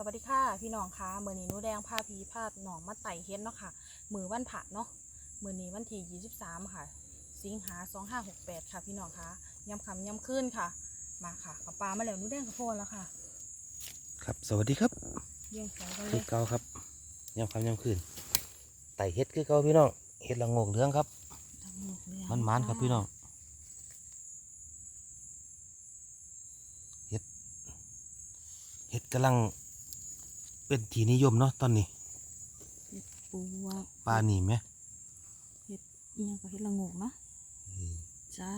สวัสดีค่ะพี่น้องคะเมื่อนี้หนูแดงพาพีพาหนองมาไต่เฮ็ดเนาะค่ะ มือวันผัดเนาะมือนี้วันที่23 ค่ะ สิงหา2568 ค่ะพี่น้องคะยำคำยำขึ้นค่ะ มาค่ะกับปลามาแล้วหนูแดงกับโพนแล้วค่ะ ครับสวัสดีครับเลี้ยงแสงกันเลคือยเก่าครับยำคำยำคืนไต่เฮ็ดคือเก่าพี่น้องเฮ็ดละโงกเหลืองครับมันมันครับพี่น้องเฮ็ดเฮ็ดกำลัง เป็นที่นิยมเนาะตอนนี้ปูว่าปลาหนีไหมเฮ็ดเอียงกับเฮ็ดละโงกเนาะจ้า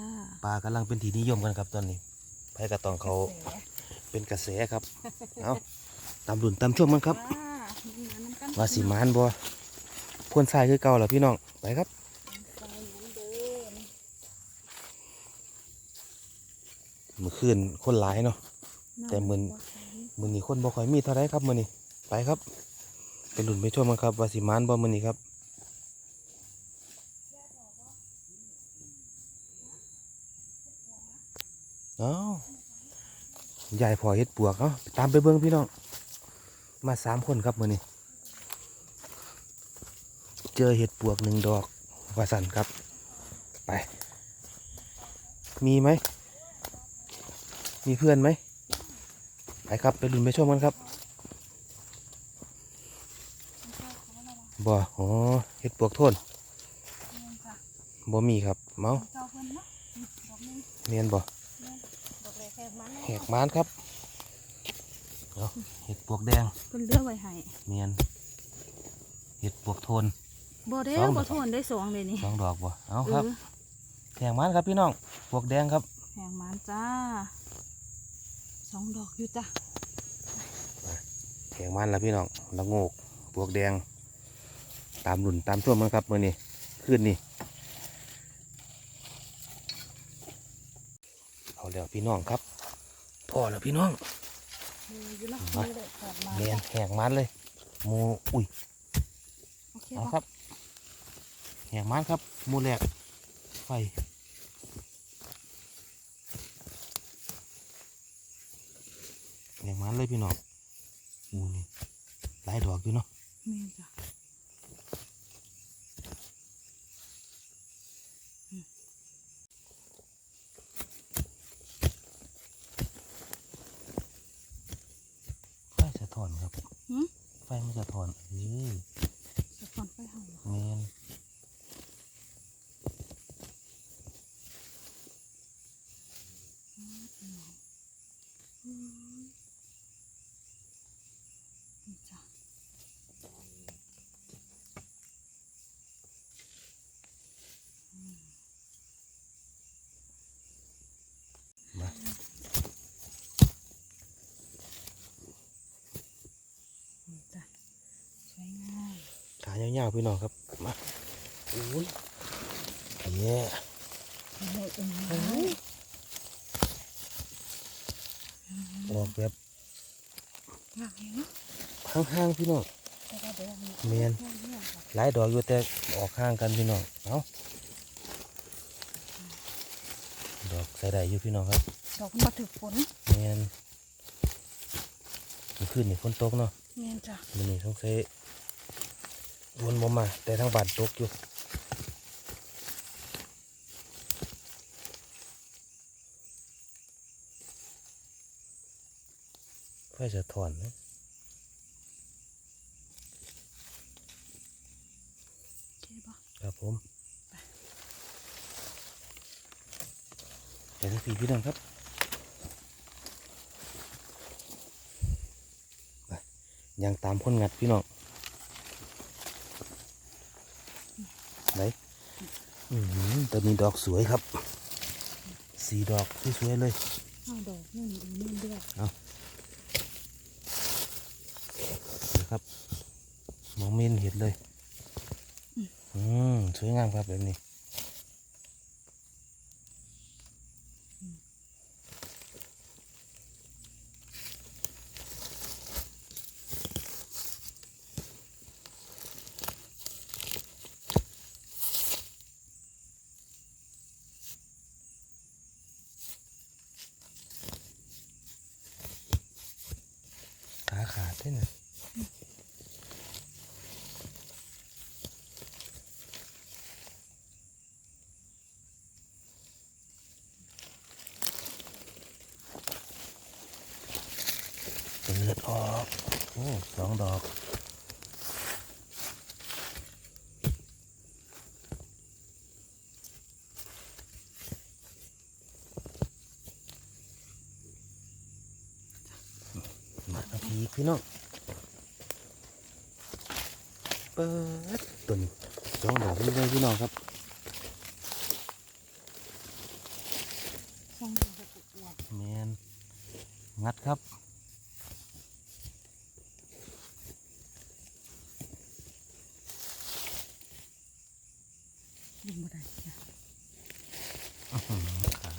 ปลากำลังเป็นที่นิยมกันครับตอนนี้ไผกระตองเขาแสเป็นกระแสครับเอาตามดุนตามช่วงมันครับจ้ามีน้ำกันว่าสีมานบ่พ่นทรายคือเก่าแล้วพี่น้องไปครับใส่น้ำเดิมเมื่อคืนคนหลายเนาะแต่มื้อมื้อนี้คนบ่ค่อยมีเท่าไรครับมื้อนี้ ไปครับไปลุ้นไปชมกันครับวาสิมานบ่มื้อนี้ครับเอ้ายายพอเฮ็ดปวกเนาะตามไปเบิ่งพี่น้อง มาสามคนครับมือนี้เจอเห็ดปวกหนึ่งดอกว่าสันครับ ไป มีไหม มีเพื่อนไหม ไปครับ ไปลุ้นไปชมกันครับ บ่อ๋อเห็ดปวกโทนบ่มีครับ เมาเจ้าเพิ่นเนาะดอกนึงเมียนบ่ดอกแรกแหกมันแหกมานครับเอาเห็ดปวกแดงเพิ่นเลือกไว้ให้เมียนเห็ดปวกโทนบ่ได้สองบ่ทนได้สองเลยนี่สองดอกบ่เอาเอครับอแหกมานครับพี่น้องปวกแดงครับแหงมันจ้าสองดอกอยู่จ้ะแหกมานแล้วพี่น้องละโงกปวกแดง ตามหลุนตามช่วงมันครับมื่อนี้ขึ้นนี่เอาแล้วพี่น้องครับพอแล้วพี่น้องมีอยู่เนาะมามีเลยขอบมาเมียนแหกมันเลยหมูอุ้ยโอเคเอาปะครับแหกมันครับหมูแหลกไฟแหกมันเลยพี่น้องหมูนี่หลายดอกอยู่เนาะ มีจ้ะอืม ไฟสะ ท้อนครับหืมไฟมันสะท้อนเอ้ยสะพอนไฟเฮาเมนนี่จ้ะ มา นี่จ้ะสวยงาม ขายาวๆพี่น้องครับมาอุ้ยเย้โอ้ยอุ้มโอ้ยออกแบบงามเนาะห่างๆพี่น้องแต่ว่าเดี๋ยวนี้เมียนแค่นี้ค่ะหลายดอกอยู่แต่ออกห่างกันพี่น้องเอาดอกใส่ได้อยู่พี่น้องครับดอกมันบ่ถึกฝนเมียนมันขึ้นนี่ฝนตกเนาะเมียนจ้ะมันนี่ต้องใช้ วนบ่มา แต่ทางบ้านตกอยู่ไฟจะถอนนอะครับผมเดี๋ยวพี่พี่น้องครับไปยังตามคนงัดพี่น้องไหนอืม ตัวนี้ดอกสวยครับสีดอกสวยๆเลยเอาดอกนี่อีนี่เดือดนะครับมองไม่เห็นเห็ดเลย อืมสวยงามครับแบบนี้ ขาขาด ได้น่ะเปิดออก โอ้สองดอก มาเอาพีพี่น้องเปิดตุนสองดอกเลยพี่น้องครับสองดอกอวบแมนงัดครับๆดึงบ่ได้จ้ะอื้อหือขา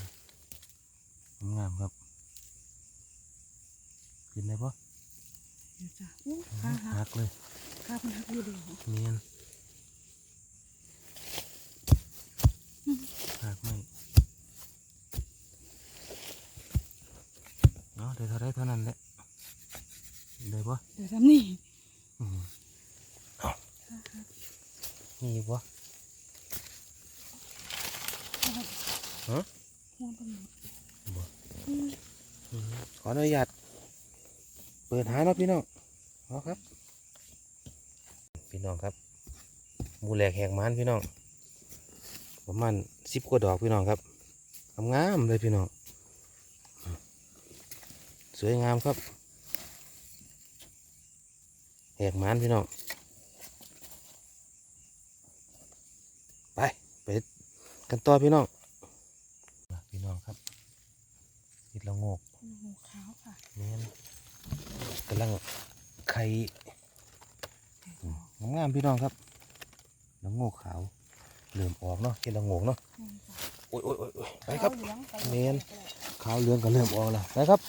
งามครับกินได้ปะเดี๋ยวจ้ะอู้ขาหัหักกเลยขามันหักอยู่เดียวเมียนหักไม่เนาะได้เท่าไรเท่านั้นแหละได้ปะเดี๋ยวทำนี่อืมเอามีอีกปะฮะหัวเป็นหมดบ่อืม อืมขออนุญาตเปิดหาเนาะพี่น้อง เอาครับ พี่น้องครับ มูแหลกแหกมันพี่น้อง ประมาณสิบกว่าดอกพี่น้องครับงามเลยพี่น้อง สวยงามครับ แหกมันพี่น้อง ไป ไปกันต่อพี่น้อง พี่น้องครับติดละโงก หูขาวค่ะ แม่นกำลังไข่งามๆ พี่น้องครับละโงกขาวเริ่มออกเนาะเห็นละโงกเนาะนี่จ้ะโอ้ยโอ้ยโอ้ยโอ้ยไปครับขาวเหลืองไปเมนขาวเหลืองก็เริ่มออกแล้วไปครับ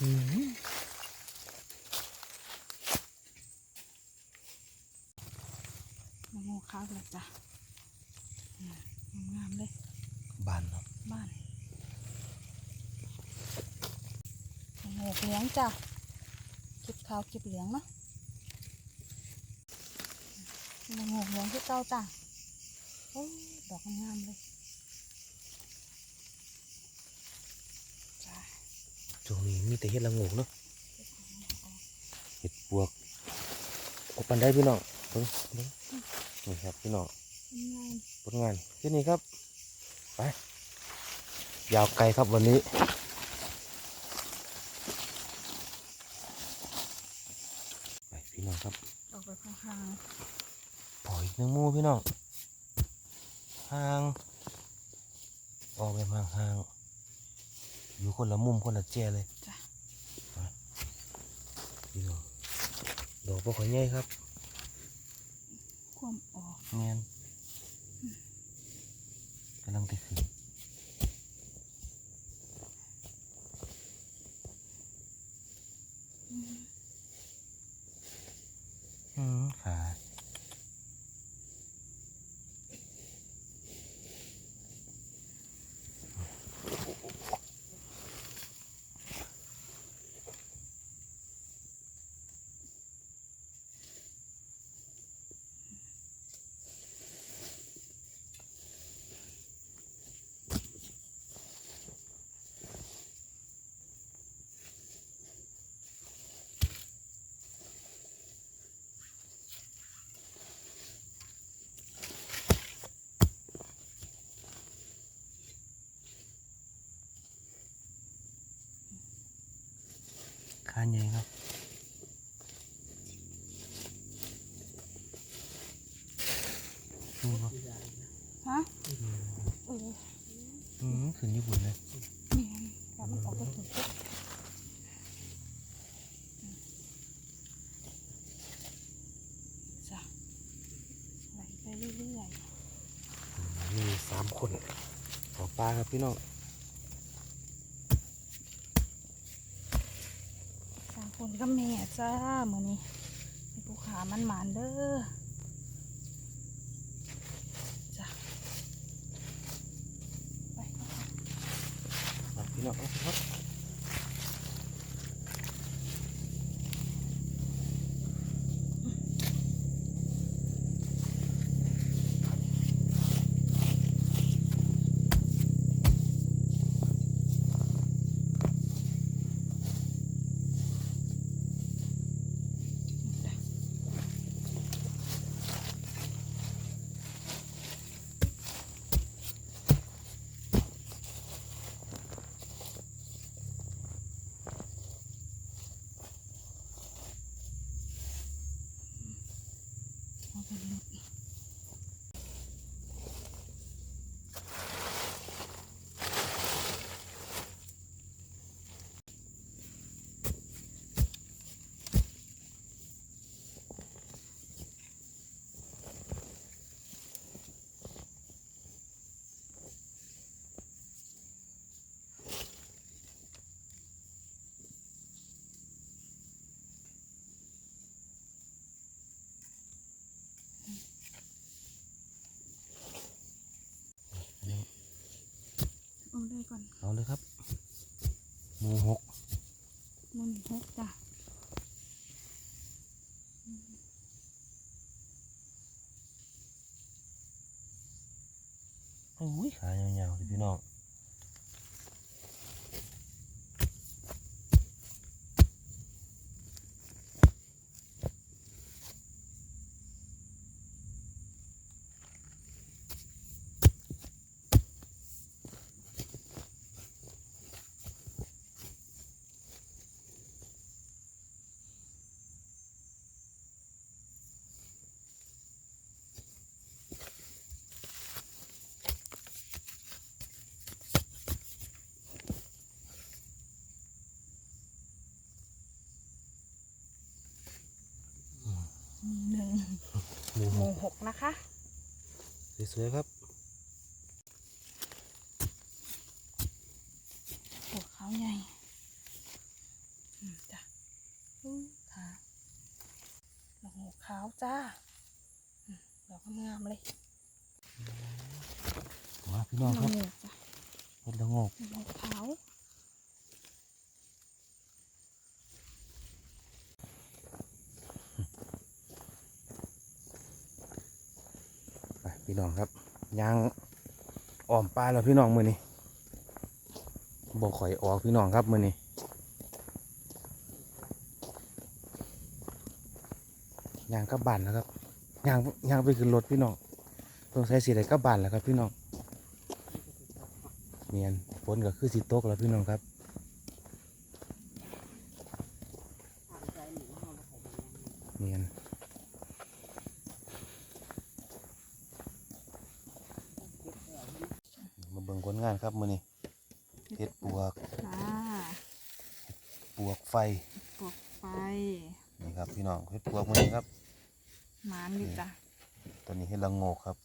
อืมมะม่วงขาวเลยจ้ะอืมงามๆเลยบานเนาะบ้านมะม่วงเหลืองจ้ะคลิปขาวคลิปเหลืองเนาะ มะม่วงเหลืองที่เก้าจ้ะโอ้ยดอกงามๆเลยจ้ะช่วงนี้มีแต่เห็ดละโงกเนาะเห็ดปวกกบปันได้พี่น้องเบิ่งเบิ่งนี่ครับพี่น้องงามผลงานแค่นี้ครับ ไป ยาวไกลครับวันนี้ ไปพี่น้องครับ ออกไปข้าง ปล่อยอีก หนึ่งหมูพี่น้องห่างออกไปห่างห่างๆอยู่คนละมุมคนละแจเลยๆจ้ะพี่น้องดอกบ่ค่อยใหญ่ครับความออกเงียนกำลังติดขึ้น ขาใหญ่ครับนี่บ่ฮะเอออืมขึ้นญี่ปุ่นเลยเมียนกับมันออกไปถึงปุ๊บจ้ะไหลไปเรื่อยมีสามคนขอปลาครับพี่น้อง ๆสาม คนก็แม่จ้ามือนี้ให้ผู้ขามันหมานเด้อ করলো หมูหก มุนหกจ้ะ โอ้ยขายาวๆเลยพี่น้องหนึ่ง หมูหหมูกหกนะคะ สวยๆครับหัวขาวใหญ่อืมจ้ะอู้ค่ะดอกหัวขาวจ้าอืมดอกงามๆเลยมาพี่น้องดคอรักบ หมูจ้ะ เห็ดละโงก ดอกหัวขาว ไป พี่น้องครับยางอ้อมปลาแล้วพี่น้องมือนี้บอกข่อยออกพี่น้องครับมือนี้ยางกลับบ้านแล้วครับยางยางไปขึ้นรถพี่น้องต้องใช้สีอะไรกลับบ้านแล้วครับพี่น้องเมียนฝนก็คือสีตกแล้วพี่น้องครับเมียน มาเบิ่งผลงานครับมื้อนี้เห็ดปวก อ่า ปวกไฟ ปลวกไฟ นี่ครับพี่น้องเห็ดปวกมื้อนี้ครับหมานอยู่จ้ะตอนนี้เห็ดละโงกครับ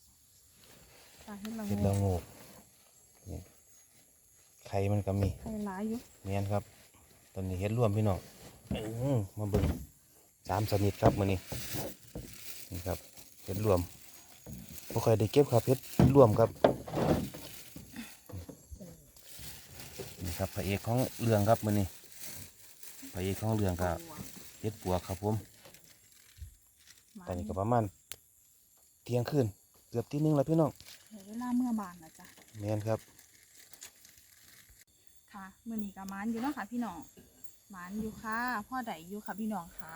ตาให้เราเห็ดละโงกนี่ไข่มันก็มีใครร้ายอยู่เมียนครับ ตอนนี้เห็ดรวมพี่น้องอื้อมาเบิ่งสามชนิดครับมื้อนี้นี่ครับเห็ดรวมบ่ค่อยได้เก็บครับเห็ดรวมครับนี่ครับพระเอกของเรื่องครับมื้อนี้พระเอกของเรื่องก็เห็ดปวกครับผมหมา ตอนนี้ก็ประมาณเที่ยงคืนเกือบตีหนึงแล้วพี่น้องเดี๋ยวเวลาเมื่อบานนะจ๊ะแมนครับ ค่ะมื่อนี้ก็หมานอยู่เนาะค่ะพี่น้องหมานอยู่ค่ะพ่อใดอยู่ค่ะพี่น้องค่ะ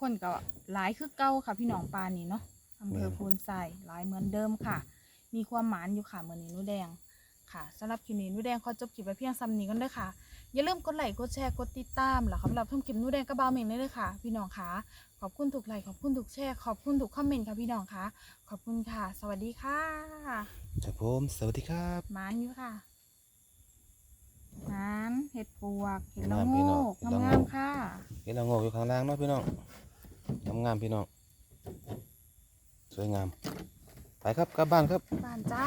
คนก็หลายคือเก่าค่ะพี่น้องปานนี้เนาะอำเภอแม่นพูนใส่หลายเหมือนเดิมค่ะ มีความหมานอยู่ค่ะมื่อนี้หนูแดงค่ะสำหรับคลิปนี้หนูแดงขอจบคลิปไปเพียงซ้ำนี้กันเด้อค่ะ อย่าลืมกดไลค์กดแชร์กดติดตามแล้วสำหรับชมคลิปหนูแดงกระเบาเมงได้เลยค่ะ พี่น้องค่ะขอบคุณถูกไลค์ขอบคุณถูกแชร์ขอบคุณถูกคอมเมนต์ค่ะพี่น้องค่ะขอบคุณค่ะ สวัสดีค่ะครับผมสวัสดีครับหมานอยู่ค่ะหมานเห็ดปวกเห็ดละงามโงพี่น้องกเห็ดละโงกงามๆค่ะเห็ดละโงกอยู่ข้างล่างเนาะพี่น้องงามงามๆพี่น้องสวยงามไปครับกลับบ้านครับบ้านจ้า